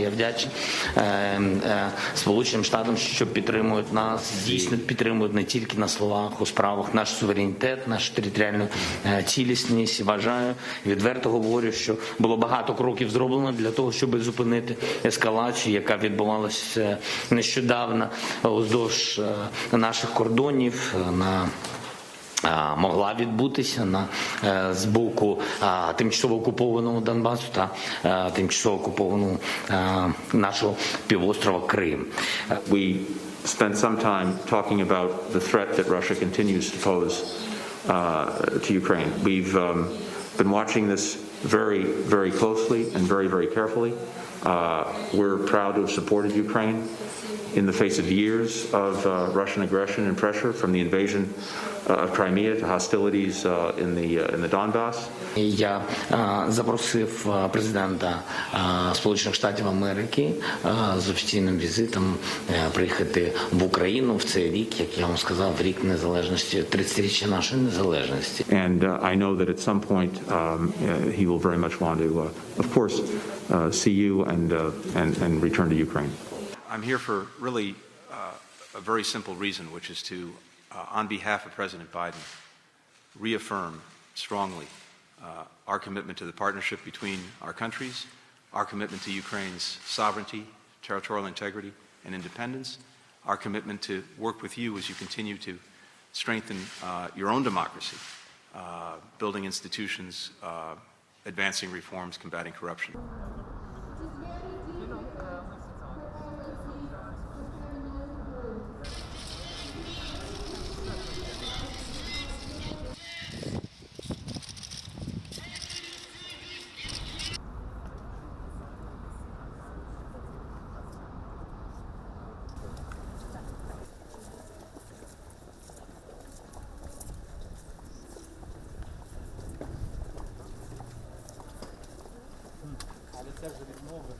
Я вдячний е, е, Сполученим Штатам, що підтримують нас, дійсно підтримують не тільки на словах, у справах наш суверенітет, нашу територіальну е, цілісність. Вважаю, відверто говорю, що було багато кроків зроблено для того, щоб зупинити ескалацію, яка відбувалася нещодавно уздовж наших кордонів на могла відбутися на е, з боку а, тимчасово окупованого Донбасу та е, тимчасово окупованого е, нашого півострова Крим. Е, We spent some time talking about the threat that Russia continues to pose uh, to Ukraine. We've um, been watching this very, very closely and very, very carefully. Uh, we're proud to have supported Ukraine in the face of years of uh, Russian aggression and pressure from the invasion uh, of Crimea to hostilities uh, in the uh, in the Donbass. І Я е, запросив е, президента е, Сполучених Штатів Америки е, з офіційним візитом е, приїхати в Україну в цей рік, як я вам сказав, рік незалежності, 30-річчя нашої незалежності. And uh, I know that at some point um, uh, he will very much want to, uh, of course, uh, see you and, uh, and, and return to Ukraine. I'm here for really uh, a very simple reason, which is to, uh, on behalf of President Biden, reaffirm strongly uh, our commitment to the partnership between our countries, our commitment to Ukraine's sovereignty, territorial integrity, and independence, our commitment to work with you as you continue to strengthen uh, your own democracy, uh, building institutions, uh, advancing reforms, combating corruption. Це вже відмови.